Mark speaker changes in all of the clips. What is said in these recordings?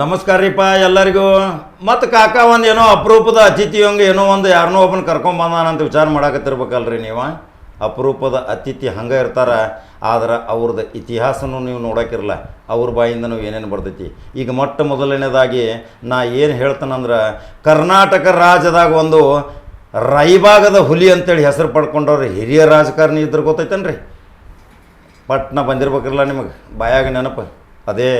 Speaker 1: ನಮಸ್ಕಾರ ರೀಪ್ಪ ಎಲ್ಲರಿಗೂ. ಮತ್ತು ಕಾಕ ಒಂದು ಏನೋ ಅಪರೂಪದ ಅತಿಥಿಯಂಗೆ ಏನೋ ಒಂದು ಯಾರನ್ನೋ ಒಬ್ಬನ ಕರ್ಕೊಂಬಂದಾನಂತ ವಿಚಾರ ಮಾಡಾಕತ್ತಿರ್ಬೇಕಲ್ರಿ ನೀವು? ಅಪರೂಪದ ಅತಿಥಿ ಹಂಗೆ ಇರ್ತಾರೆ, ಆದ್ರೆ ಅವ್ರದ್ದು ಇತಿಹಾಸನೂ ನೀವು ನೋಡೋಕ್ಕಿರಲ್ಲ ಅವ್ರ ನಾವು ಏನೇನು ಬರ್ತೈತಿ. ಈಗ ಮೊಟ್ಟ ಮೊದಲನೇದಾಗಿ ನಾ ಏನು ಹೇಳ್ತಾನಂದ್ರೆ, ಕರ್ನಾಟಕ ರಾಜ್ಯದಾಗ ಒಂದು ರೈಭಾಗದ ಹುಲಿ ಅಂತೇಳಿ ಹೆಸರು ಪಡ್ಕೊಂಡವ್ರು ಹಿರಿಯ ರಾಜಕಾರಣಿ ಇದ್ರೆ ಗೊತ್ತೈತೇನ್ರಿ? ಪಟ್ನ ಬಂದಿರ್ಬೇಕಿರಲ್ಲ ನಿಮಗೆ, ಬಾಯಾಗ ನೆನಪು. ಅದೇ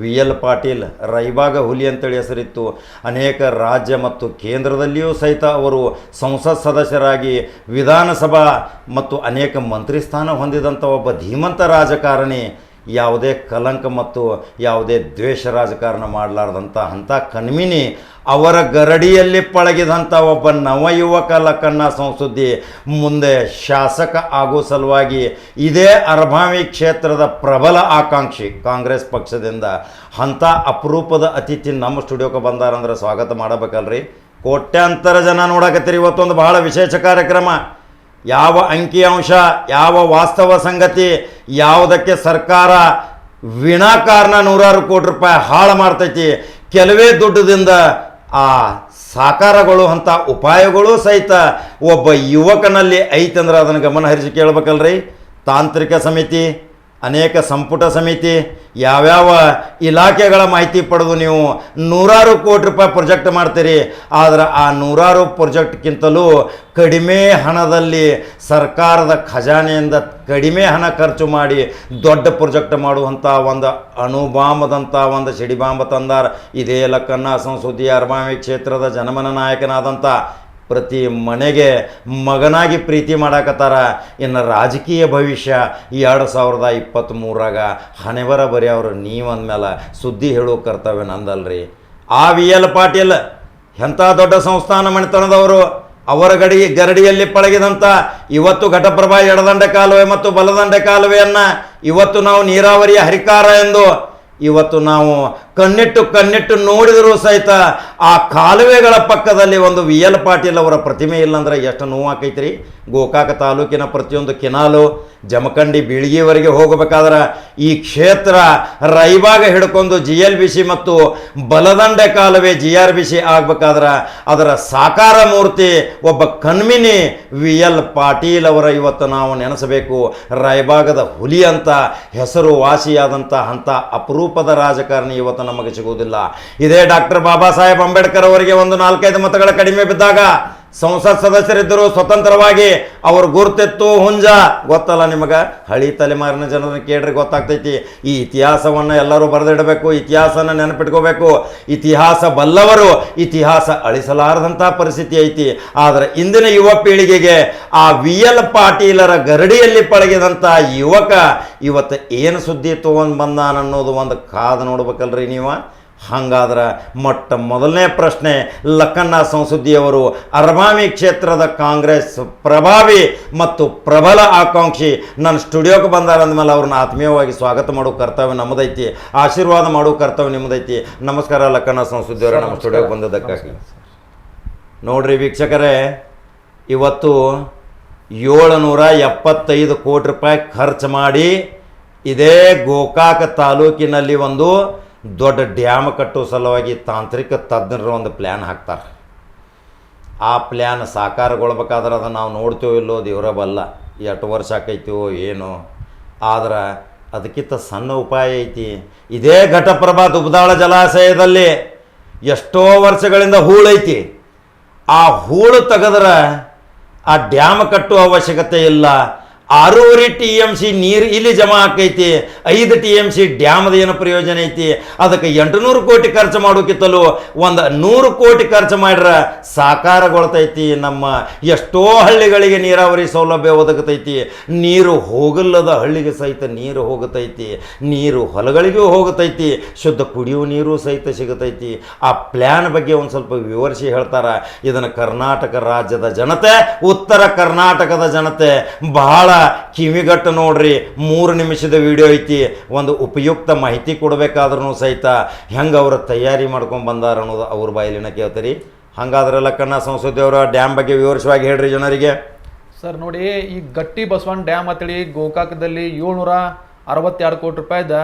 Speaker 1: ವಿ ಎಲ್ ಪಾಟೀಲ್ ರೈಬಾಗ ಹುಲಿ ಅಂತೇಳಿ ಹೆಸರಿತ್ತು. ಅನೇಕ ರಾಜ್ಯ ಮತ್ತು ಕೇಂದ್ರದಲ್ಲಿಯೂ ಸಹಿತ ಅವರು ಸಂಸತ್ ಸದಸ್ಯರಾಗಿ ವಿಧಾನಸಭಾ ಮತ್ತು ಅನೇಕ ಮಂತ್ರಿ ಸ್ಥಾನ ಹೊಂದಿದಂಥ ಒಬ್ಬ ಧೀಮಂತ ರಾಜಕಾರಣಿ ಯಾವುದೇ ಕಲಂಕ ಮತ್ತು ಯಾವುದೇ ದ್ವೇಷ ರಾಜಕಾರಣ ಮಾಡಲಾರ್ದಂಥ ಅಂಥ ಕಣ್ಮಿನಿ ಅವರ ಗರಡಿಯಲ್ಲಿ ಪಳಗಿದಂಥ ಒಬ್ಬ ನವಯುವಕ ಲಕ್ಕಣ್ಣ ಸಂಸುದ್ದಿ ಮುಂದೆ ಶಾಸಕ ಆಗೋ ಸಲುವಾಗಿ ಇದೇ ಅರಭಾವಿ ಕ್ಷೇತ್ರದ ಪ್ರಬಲ ಆಕಾಂಕ್ಷಿ ಕಾಂಗ್ರೆಸ್ ಪಕ್ಷದಿಂದ ಅಂಥ ಅಪರೂಪದ ಅತಿಥಿ ನಮ್ಮ ಸ್ಟುಡಿಯೋಕ್ಕೆ ಬಂದಾರಂದ್ರೆ ಸ್ವಾಗತ ಮಾಡಬೇಕಲ್ರಿ. ಕೋಟ್ಯಾಂತರ ಜನ ನೋಡಕತ್ತೀರಿ ಇವತ್ತೊಂದು ಬಹಳ ವಿಶೇಷ ಕಾರ್ಯಕ್ರಮ. ಯಾವ ಅಂಕಿಅಂಶ, ಯಾವ ವಾಸ್ತವ ಸಂಗತಿ, ಯಾವುದಕ್ಕೆ ಸರ್ಕಾರ ವಿನಾಕಾರಣ ನೂರಾರು ಕೋಟಿ ರೂಪಾಯಿ ಹಾಳು ಮಾಡ್ತೈತಿ, ಕೆಲವೇ ದುಡ್ಡದಿಂದ ಆ ಸಾಕಾರಗಳು ಅಂಥ ಉಪಾಯಗಳು ಸಹಿತ ಒಬ್ಬ ಯುವಕನಲ್ಲಿ ಐತಂದ್ರೆ ಅದನ್ನು ಗಮನ ಹರಿಸಿ ಕೇಳ್ಬೇಕಲ್ರಿ. ತಾಂತ್ರಿಕ ಸಮಿತಿ ಅನೇಕ ಸಂಪುಟ ಸಮಿತಿ, ಯಾವ್ಯಾವ ಇಲಾಖೆಗಳ ಮಾಹಿತಿ ಪಡೆದು ನೀವು ನೂರಾರು ಕೋಟಿ ರೂಪಾಯಿ ಪ್ರೊಜೆಕ್ಟ್ ಮಾಡ್ತೀರಿ, ಆದರೆ ಆ ನೂರಾರು ಪ್ರೊಜೆಕ್ಟ್ಗಿಂತಲೂ ಕಡಿಮೆ ಹಣದಲ್ಲಿ ಸರ್ಕಾರದ ಖಜಾನೆಯಿಂದ ಕಡಿಮೆ ಹಣ ಖರ್ಚು ಮಾಡಿ ದೊಡ್ಡ ಪ್ರೊಜೆಕ್ಟ್ ಮಾಡುವಂಥ ಒಂದು ಅಣುಬಾಂಬದಂಥ ಒಂದು ಸಿಡಿಬಾಂಬ ತಂದಾರ. ಇದೇ ಲಕ್ಕನ್ನ ಸಂಸ್ಕೃತಿ ಅರಬಾಮಿ ಕ್ಷೇತ್ರದ ಜನಮನ ನಾಯಕನಾದಂಥ ಪ್ರತಿ ಮನೆಗೆ ಮಗನಾಗಿ ಪ್ರೀತಿ ಮಾಡಾಕತ್ತಾರ. ಇನ್ನು ರಾಜಕೀಯ ಭವಿಷ್ಯ ಎರಡು ಸಾವಿರದ ಇಪ್ಪತ್ತ್ಮೂರಾಗ ಹಣೆಬರ ನೀವು ನೀವಂದ್ಮೇಲೆ ಸುದ್ದಿ ಹೇಳೋ ಕರ್ತವ್ಯ ನಂದಲ್ರಿ. ಆ ವಿ ಎಲ್ ಪಾಟೀಲ್ ಎಂಥ ದೊಡ್ಡ ಸಂಸ್ಥಾನ ಮಣಿತನದವರು ಅವರ ಗಡಿ ಗರಡಿಯಲ್ಲಿ ಪಳಗಿದಂಥ ಇವತ್ತು ಘಟಪ್ರಭಾ ಎಡದಂಡೆ ಕಾಲುವೆ ಮತ್ತು ಬಲದಂಡೆ ಕಾಲುವೆಯನ್ನು ಇವತ್ತು ನಾವು ನೀರಾವರಿಯ ಹರಿಕಾರ ಎಂದು ಇವತ್ತು ನಾವು ಕಣ್ಣಿಟ್ಟು ಕಣ್ಣಿಟ್ಟು ನೋಡಿದರೂ ಸಹಿತ ಆ ಕಾಲುವೆಗಳ ಪಕ್ಕದಲ್ಲಿ ಒಂದು ವಿ ಎಲ್ ಪಾಟೀಲ್ ಅವರ ಪ್ರತಿಮೆ ಇಲ್ಲಂದ್ರೆ ಎಷ್ಟು ನೋವಾಕೈತ್ರಿ ಗೋಕಾಕ ತಾಲೂಕಿನ ಪ್ರತಿಯೊಂದು ಕೆನಾಲು, ಜಮಖಂಡಿ ಬೀಳ್ಗಿವರೆಗೆ ಹೋಗಬೇಕಾದ್ರೆ ಈ ಕ್ಷೇತ್ರ ರೈಬಾಗ ಹಿಡ್ಕೊಂಡು ಜಿ ಎಲ್ ಬಿ ಸಿ ಮತ್ತು ಬಲದಂಡೆ ಕಾಲುವೆ ಜಿ ಆರ್ ಬಿ ಸಿ ಆಗ್ಬೇಕಾದ್ರೆ ಅದರ ಸಾಕಾರ ಮೂರ್ತಿ ಒಬ್ಬ ಕಣ್ಮಿನಿ ವಿ ಎಲ್ ಪಾಟೀಲ್ ಅವರ ಇವತ್ತು ನಾವು ನೆನೆಸಬೇಕು. ರೈಬಾಗದ ಹುಲಿ ಅಂತ ಹೆಸರು ವಾಸಿಯಾದಂಥ ಅಂಥ ಅಪರೂಪದ ರಾಜಕಾರಣಿ ಇವತ್ತು ನಮಗೆ ಸಿಗುವುದಿಲ್ಲ. ಇದೇ ಡಾಕ್ಟರ್ ಬಾಬಾ ಸಾಹೇಬ್ ಅಂಬೇಡ್ಕರ್ ಅವರಿಗೆ ಒಂದು ನಾಲ್ಕೈದು ಮತಗಳ ಕಡಿಮೆ ಬಿದ್ದಾಗ ಸಂಸತ್ ಸದಸ್ಯರಿದ್ದರು ಸ್ವತಂತ್ರವಾಗಿ ಅವ್ರ ಗುರುತಿತ್ತು ಹುಂಜ. ಗೊತ್ತಲ್ಲ ನಿಮಗೆ? ಹಳಿ ತಲೆಮಾರಿನ ಜನರನ್ನು ಕೇಳ್ರಿ, ಗೊತ್ತಾಗ್ತೈತಿ. ಈ ಇತಿಹಾಸವನ್ನು ಎಲ್ಲರೂ ಬರೆದಿಡಬೇಕು, ಇತಿಹಾಸನ ನೆನಪಿಟ್ಕೋಬೇಕು. ಇತಿಹಾಸ ಬಲ್ಲವರು ಇತಿಹಾಸ ಅಳಿಸಲಾರದಂಥ ಪರಿಸ್ಥಿತಿ ಐತಿ. ಆದರೆ ಇಂದಿನ ಯುವ ಪೀಳಿಗೆಗೆ ಆ ವಿ ಎಲ್ ಪಾಟೀಲರ ಗರಡಿಯಲ್ಲಿ ಪಳಗಿದಂಥ ಯುವಕ ಇವತ್ತು ಏನು ಸುದ್ದಿ ತೊಗೊಂಡು ಬಂದಾನನ್ನೋದು ಒಂದು ಕಾದು ನೋಡ್ಬೇಕಲ್ರಿ ನೀವು? ಹಾಗಾದ್ರೆ ಮೊಟ್ಟ ಮೊದಲನೇ ಪ್ರಶ್ನೆ ಲಕ್ಕನ್ನ ಸಂಸುದ್ದಿಯವರು ಅರಮಾಮಿ ಕ್ಷೇತ್ರದ ಕಾಂಗ್ರೆಸ್ ಪ್ರಭಾವಿ ಮತ್ತು ಪ್ರಬಲ ಆಕಾಂಕ್ಷಿ ನನ್ನ ಸ್ಟುಡಿಯೋಕ್ಕೆ ಬಂದಾರ ಅಂದಮೇಲೆ ಅವ್ರನ್ನ ಆತ್ಮೀಯವಾಗಿ ಸ್ವಾಗತ ಮಾಡೋ ಕರ್ತವ್ಯ ನಮ್ಮದೈತಿ ಆಶೀರ್ವಾದ ಮಾಡೋ ಕರ್ತವ್ಯ ನಿಮ್ಮದೈತಿ. ನಮಸ್ಕಾರ ಲಕ್ಕಣ್ಣ ಸಂಸುದ್ದಿಯವರು ನಮ್ಮ ಸ್ಟುಡಿಯೋಗೆ ಬಂದದ್ದಕ್ಕಾಗಿ. ನೋಡ್ರಿ ವೀಕ್ಷಕರೇ ಇವತ್ತು ಏಳುನೂರ ಎಪ್ಪತ್ತೈದು ಕೋಟಿ ರೂಪಾಯಿ ಖರ್ಚು ಮಾಡಿ ಇದೇ ಗೋಕಾಕ ತಾಲೂಕಿನಲ್ಲಿ ಒಂದು ದೊಡ್ಡ ಡ್ಯಾಮ್ ಕಟ್ಟೋ ಸಲುವಾಗಿ ತಾಂತ್ರಿಕ ತಜ್ಞರು ಒಂದು ಪ್ಲ್ಯಾನ್ ಹಾಕ್ತಾರೆ. ಆ ಪ್ಲ್ಯಾನ್ ಸಾಕಾರಗೊಳ್ಬೇಕಾದ್ರೆ ಅದನ್ನು ನಾವು ನೋಡ್ತೀವೋ ಇಲ್ಲೋ ದೇವರ ಬಲ್ಲ. ಎಷ್ಟು ವರ್ಷ ಆಕೈತೋ ಏನೋ. ಆದ್ರೆ ಅದಕ್ಕಿಂತ ಸಣ್ಣ ಉಪಾಯ ಐತಿ. ಇದೇ ಘಟಪ್ರಭಾ ದುಬ್ದಾಳ ಜಲಾಶಯದಲ್ಲಿ ಎಷ್ಟೋ ವರ್ಷಗಳಿಂದ ಹೂಳೈತಿ ಆ ಹೂಳು ತೆಗೆದ್ರೆ ಆ ಡ್ಯಾಮ್ ಕಟ್ಟುವ ಅವಶ್ಯಕತೆ ಇಲ್ಲ. ಆರೂವರೆ ಟಿ ಎಂ ಸಿ ನೀರು ಇಲ್ಲಿ ಜಮಾ ಆಕೈತಿ, ಐದು ಟಿ ಎಂ ಸಿ ಡ್ಯಾಮ್ದ ಏನು ಪ್ರಯೋಜನ ಐತಿ, ಅದಕ್ಕೆ ಎಂಟುನೂರು ಕೋಟಿ ಖರ್ಚು ಮಾಡೋಕಿತ್ತಲು ಒಂದು ನೂರು ಕೋಟಿ ಖರ್ಚು ಮಾಡ್ರೆ ಸಾಕಾರಗೊಳ್ತೈತಿ ನಮ್ಮ ಎಷ್ಟೋ ಹಳ್ಳಿಗಳಿಗೆ ನೀರಾವರಿ ಸೌಲಭ್ಯ ಒದಗತೈತಿ, ನೀರು ಹೋಗಲ್ಲದ ಹಳ್ಳಿಗೆ ಸಹಿತ ನೀರು ಹೋಗತೈತಿ, ನೀರು ಹೊಲಗಳಿಗೂ ಹೋಗತೈತಿ, ಶುದ್ಧ ಕುಡಿಯುವ ನೀರು ಸಹಿತ ಸಿಗತೈತಿ. ಆ ಪ್ಲ್ಯಾನ್ ಬಗ್ಗೆ ಒಂದು ಸ್ವಲ್ಪ ವಿವರಿಸಿ ಹೇಳ್ತಾರೆ. ಇದನ್ನು ಕರ್ನಾಟಕ ರಾಜ್ಯದ ಜನತೆ, ಉತ್ತರ ಕರ್ನಾಟಕದ ಜನತೆ ಬಹಳ ಕಿವಿಗಟ್ಟು ನೋಡ್ರಿ, ಮೂರು ನಿಮಿಷದ ವಿಡಿಯೋ ಐತಿ. ಒಂದು ಉಪಯುಕ್ತ ಮಾಹಿತಿ ಕೊಡಬೇಕಾದ್ರೂ ಸಹಿತ ಹೆಂಗೆ ಅವರು ತಯಾರಿ ಮಾಡ್ಕೊಂಡು ಬಂದಾರ ಅನ್ನೋದು ಅವ್ರ ಬಾಯಲಿನ ಕೇಳ್ತೀರಿ. ಹಂಗಾದ್ರೆ ಲಕ್ಕಣ್ಣ ಸಂಸದೆಯವರ ಡ್ಯಾಮ್ ಬಗ್ಗೆ ವಿವರಿಸುವಾಗಿ ಹೇಳ್ರಿ ಜನರಿಗೆ.
Speaker 2: ಸರ್, ನೋಡಿ, ಈ ಗಟ್ಟಿ ಬಸವಣ್ಣ ಡ್ಯಾಮ್ ಅಂತೇಳಿ ಗೋಕಾಕದಲ್ಲಿ ಏಳ್ನೂರ ಅರವತ್ತೆರಡು ಕೋಟಿ ರೂಪಾಯಿದ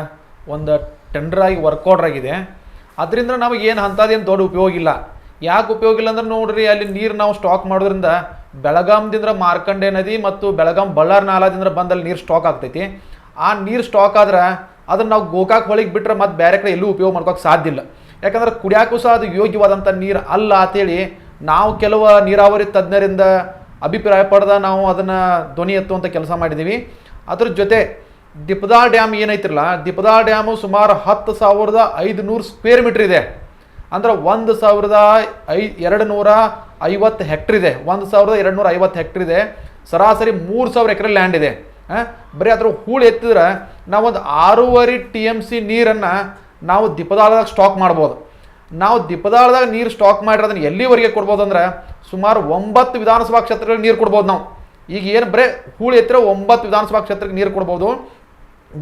Speaker 2: ಒಂದು ಟೆಂಡರ್ ಆಗಿ ವರ್ಕ್ ಆರ್ಡರ್ ಆಗಿದೆ. ಅದರಿಂದ ನಮಗೆ ಏನು ಅಂಥದ್ದೇನು ದೊಡ್ಡ ಉಪಯೋಗ ಇಲ್ಲ. ಯಾಕೆ ಉಪಯೋಗ ಇಲ್ಲ ಅಂದ್ರೆ ನೋಡ್ರಿ, ಅಲ್ಲಿ ನೀರು ನಾವು ಸ್ಟಾಕ್ ಮಾಡೋದ್ರಿಂದ ಬೆಳಗಾಂದಿಂದ ಮಾರ್ಕಂಡೆ ನದಿ ಮತ್ತು ಬೆಳಗಾಂ ಬಳ್ಳಾರ ನಾಲಾದಿಂದ ಬಂದಲ್ಲಿ ನೀರು ಸ್ಟಾಕ್ ಆಗ್ತೈತಿ. ಆ ನೀರು ಸ್ಟಾಕ್ ಆದ್ರೆ ಅದನ್ನ ನಾವು ಗೋಕಾಕ್ ಹೊಳಿಗೆ ಬಿಟ್ಟರೆ ಮತ್ತೆ ಬೇರೆ ಕಡೆ ಎಲ್ಲೂ ಉಪಯೋಗ ಮಾಡ್ಕೋಕೆ ಸಾಧ್ಯ ಇಲ್ಲ. ಯಾಕಂದ್ರೆ ಕುಡಿಯಾಕೂ ಸಹ ಅದು ಯೋಗ್ಯವಾದಂಥ ನೀರು ಅಲ್ಲ ಅಂತೇಳಿ ನಾವು ಕೆಲವು ನೀರಾವರಿ ತಜ್ಞರಿಂದ ಅಭಿಪ್ರಾಯ ಪಡೆದ ನಾವು ಅದನ್ನು ಧ್ವನಿ ಎತ್ತುವಂಥ ಕೆಲಸ ಮಾಡಿದ್ದೀವಿ ಅದ್ರ ಜೊತೆ ದಿಪದಾ ಡ್ಯಾಮ್ ಏನೈತಿರಲ್ಲ ದಿಪದಾ ಡ್ಯಾಮು ಸುಮಾರು ಹತ್ತು ಸಾವಿರದ ಐದುನೂರು ಸ್ಕ್ವೇರ್ ಮೀಟ್ರ್ ಇದೆ. ಅಂದ್ರೆ ಒಂದು ಸಾವಿರದ ಐ ಎರಡು ನೂರ ಐವತ್ತು ಹೆಕ್ಟ್ರ್ ಇದೆ. ಒಂದು ಸಾವಿರದ ಎರಡು ನೂರ ಐವತ್ತು ಹೆಕ್ಟ್ರ್ ಇದೆ. ಸರಾಸರಿ ಮೂರು ಸಾವಿರ ಎಕರೆ ಲ್ಯಾಂಡ್ ಇದೆ. ಬರೀ ಅದ್ರ ಹೂಳು ಎತ್ತಿದ್ರೆ ನಾವೊಂದು ಆರೂವರೆ ಟಿ ಎಂ ಸಿ ನೀರನ್ನು ನಾವು ದಿಪದಾಳದಾಗ ಸ್ಟಾಕ್ ಮಾಡ್ಬೋದು. ನಾವು ದಿಪದಾಳದಾಗ ನೀರು ಸ್ಟಾಕ್ ಮಾಡಿರೋದನ್ನ ಎಲ್ಲಿವರೆಗೆ ಕೊಡ್ಬೋದು ಅಂದ್ರೆ ಸುಮಾರು ಒಂಬತ್ತು ವಿಧಾನಸಭಾ ಕ್ಷೇತ್ರಗಳಿಗೆ ನೀರು ಕೊಡ್ಬೋದು ನಾವು. ಈಗ ಏನು ಬರೀ ಹೂಳು ಎತ್ತಿರ ಒಂಬತ್ತು ವಿಧಾನಸಭಾ ಕ್ಷೇತ್ರಕ್ಕೆ ನೀರು ಕೊಡ್ಬೋದು.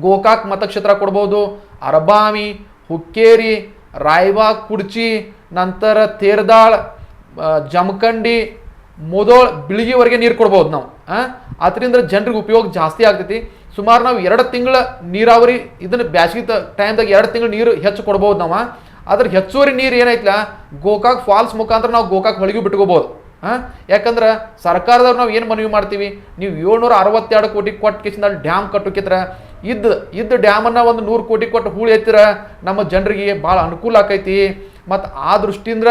Speaker 2: ಗೋಕಾಕ್ ಮತಕ್ಷೇತ್ರ ಕೊಡ್ಬೋದು. ಅರಬಾಮಿ ಹುಕ್ಕೇರಿ ರಾಯಬಾಗ್, ಕುಡ್ಚಿ, ನಂತರ ತೇರ್ದಾಳ್ ಜಮಖಂಡಿ, ಮುದೋಳ್ ಬಿಳಿಗಿವರೆಗೆ ನೀರು ಕೊಡ್ಬೋದು ನಾವು ಅದರಿಂದ ಜನರಿಗೆ ಉಪಯೋಗ ಜಾಸ್ತಿ ಆಗ್ತೈತಿ. ಸುಮಾರು ನಾವು ಎರಡು ತಿಂಗಳ ನೀರಾವರಿ, ಇದನ್ನ ಬ್ಯಾಸಗಿ ಟೈಮ್ದಾಗ ಎರಡು ತಿಂಗಳು ನೀರು ಹೆಚ್ಚು ಕೊಡ್ಬೋದು ನಾವು. ಅದ್ರ ಹೆಚ್ಚುವರಿ ನೀರು ಏನೈತಿಲ್ಲ ಗೋಕಾಕ್ ಫಾಲ್ಸ್ ಮುಖಾಂತರ ನಾವು ಗೋಕಾಕ್ ಹೊಳಿಗೂ ಬಿಟ್ಕೋಬೋದು ಹಾಂ ಯಾಕಂದ್ರೆ ಸರ್ಕಾರದವ್ರು ನಾವು ಏನು ಮನವಿ ಮಾಡ್ತೀವಿ? ನೀವು ಏಳ್ನೂರ ಅರವತ್ತೆರಡು ಕೋಟಿ ಕೊಟ್ಟು ಕಿಸಿಂದ ಡ್ಯಾಮ್ ಕಟ್ಟೋಕಿತ್ರ ಇದ್ದ ಇದ್ದ ಡ್ಯಾಮನ್ನು ಒಂದು ನೂರು ಕೋಟಿ ಕೊಟ್ಟು ಹೂಳಿ ಎತ್ತಿರ ನಮ್ಮ ಜನರಿಗೆ ಭಾಳ ಅನುಕೂಲ ಆಕೈತಿ. ಮತ್ತು ಆ ದೃಷ್ಟಿಯಿಂದ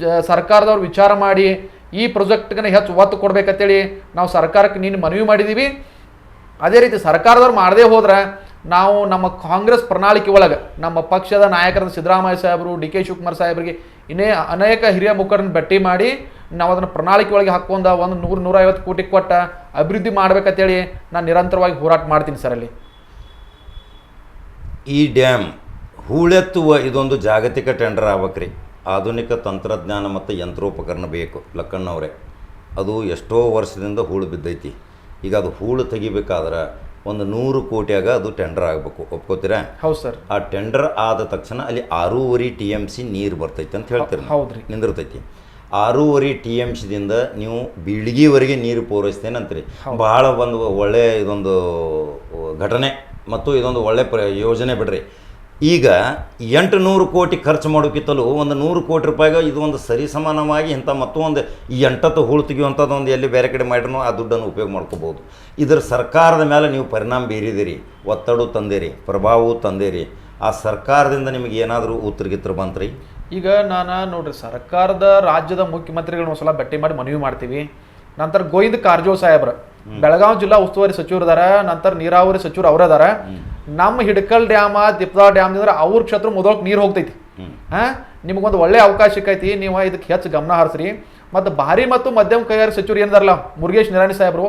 Speaker 2: ಜ, ಸರ್ಕಾರದವ್ರು ವಿಚಾರ ಮಾಡಿ ಈ ಪ್ರೊಜೆಕ್ಟ್ಗನ ಹೆಚ್ಚು ಒತ್ತು ಕೊಡ್ಬೇಕಂತೇಳಿ ನಾವು ಸರ್ಕಾರಕ್ಕೆ ನೀನು ಮನವಿ ಮಾಡಿದ್ದೀವಿ ಅದೇ ರೀತಿ ಸರ್ಕಾರದವ್ರು ಮಾಡದೇ ಹೋದ್ರೆ ನಾವು ನಮ್ಮ ಕಾಂಗ್ರೆಸ್ ಪ್ರಣಾಳಿಕೆ ಒಳಗೆ ನಮ್ಮ ಪಕ್ಷದ ನಾಯಕರಾದ ಸಿದ್ದರಾಮಯ್ಯ ಸಾಹೇಬರು ಡಿ ಕೆ ಶಿವಕುಮಾರ್ ಸಾಹೇಬರಿಗೆ ಇನ್ನೇ ಅನೇಕ ಹಿರಿಯ ಮುಖರನ್ನ ಭೇಟಿ ಮಾಡಿ ನಾವು ಅದನ್ನು ಪ್ರಣಾಳಿಕೆ ಒಳಗೆ ಹಾಕೊಂಡ ಒಂದು ನೂರು ನೂರೈವತ್ತು ಕೋಟಿ ಕೊಟ್ಟ ಅಭಿವೃದ್ಧಿ ಮಾಡ್ಬೇಕಂತೇಳಿ ನಾನು ನಿರಂತರವಾಗಿ ಹೋರಾಟ ಮಾಡ್ತೀನಿ ಸರ್ ಅಲ್ಲಿ.
Speaker 1: ಈ ಡ್ಯಾಮ್ ಹೂಳೆತ್ತುವ ಇದೊಂದು ಜಾಗತಿಕ ಟೆಂಡರ್ ಆಗ್ಬೇಕ್ರಿ. ಆಧುನಿಕ ತಂತ್ರಜ್ಞಾನ ಮತ್ತು ಯಂತ್ರೋಪಕರಣ ಬೇಕು. ಲಕ್ಕಣ್ಣವರೇ ಅದು ಎಷ್ಟೋ ವರ್ಷದಿಂದ ಹೂಳು ಬಿದ್ದೈತಿ. ಈಗ ಅದು ಹೂಳು ತೆಗಿಬೇಕಾದ್ರೆ ಒಂದು ನೂರು ಕೋಟಿಯಾಗ ಅದು ಟೆಂಡರ್ ಆಗಬೇಕು. ಒಪ್ಕೋತೀರಾ?
Speaker 2: ಹೌದು ಸರ್.
Speaker 1: ಆ ಟೆಂಡರ್ ಆದ ತಕ್ಷಣ ಅಲ್ಲಿ ಆರೂವರೆ ಟಿ ಎಂ ಸಿ ನೀರು ಬರ್ತೈತಿ ಅಂತ ಹೇಳ್ತೀರಿ ಹೌದು
Speaker 2: ರೀ.
Speaker 1: ನಿಂದಿರ್ತೈತಿ. ಆರೂವರೆ ಟಿ ಎಂ ಸಿದಿಂದ ನೀವು ಬೀಳಿಗೆವರೆಗೆ ನೀರು ಪೂರೈಸ್ತೇನೆ ಅಂತೀರಿ ಬಹಳ ಒಂದು ಒಳ್ಳೆಯ ಇದೊಂದು ಘಟನೆ. ಮತ್ತು ಇದೊಂದು ಒಳ್ಳೆ ಪ್ರ ಯೋಜನೆ ಬಿಡ್ರಿ. ಈಗ ಎಂಟು ನೂರು ಕೋಟಿ ಖರ್ಚು ಮಾಡೋಕ್ಕಿಂತಲೂ ಒಂದು ನೂರು ಕೋಟಿ ರೂಪಾಯಿಗೆ ಇದು ಒಂದು ಸರಿ ಸಮಾನವಾಗಿ ಇಂಥ ಮತ್ತೊಂದು ಈ ಎಂಟತ್ತು ಹೂಳು ತೆಗಿಯುವಂಥದ್ದು ಒಂದು ಎಲ್ಲಿ ಬೇರೆ ಕಡೆ ಮಾಡಿರೂ ಆ ದುಡ್ಡನ್ನು ಉಪಯೋಗ ಮಾಡ್ಕೋಬೋದು. ಇದರ ಸರ್ಕಾರದ ಮೇಲೆ ನೀವು ಪರಿಣಾಮ ಬೀರಿದಿರಿ ಒತ್ತಡ ತಂದಿರಿ, ಪ್ರಭಾವವು ತಂದಿರಿ. ಆ ಸರ್ಕಾರದಿಂದ ನಿಮಗೆ ಏನಾದರೂ ಉತ್ತರಗಿತ್ರ ಬಂತ್ರಿ?
Speaker 2: ಈಗ ನಾನು ನೋಡ್ರಿ, ಸರ್ಕಾರದ ರಾಜ್ಯದ ಮುಖ್ಯಮಂತ್ರಿಗಳನ್ನ ಒಂದ್ಸಲ ಭೇಟಿ ಮಾಡಿ ಮನವಿ ಮಾಡ್ತೀವಿ. ನಂತರ ಗೋವಿಂದ ಕಾರಜೋಳ ಸಾಹೇಬ್ರ ಬೆಳಗಾವಿ ಜಿಲ್ಲಾ ಉಸ್ತುವಾರಿ ಸಚಿವರು ಅದಾರ ನಂತರ ನೀರಾವರಿ ಸಚಿವರು ಅವ್ರ ಅದಾರ ನಮ್ಮ ಹಿಡಕಲ್ ಡ್ಯಾಮ ದಿಪ್ದಾ ಡ್ಯಾಮ್ ಅಂದ್ರೆ ಅವ್ರ ಕ್ಷೇತ್ರ ಮೊದಲಕ್ಕೆ ನೀರು ಹೋಗ್ತೈತಿ. ಹಾ? ನಿಮಗೊಂದು ಒಳ್ಳೆ ಅವಕಾಶ ಸಿಕ್ಕೈತಿ ನೀವು ಇದಕ್ಕೆ ಹೆಚ್ಚು ಗಮನ ಹರಿಸ್ರಿ. ಮತ್ತು ಭಾರಿ ಮತ್ತು ಮಧ್ಯಮ ಕೈಗಾರಿಕೆ ಸಚಿವರು ಏನಿದಾರಲ್ಲ ಮುರುಗೇಶ್ ನಿರಾಣಿ ಸಾಹೇಬರು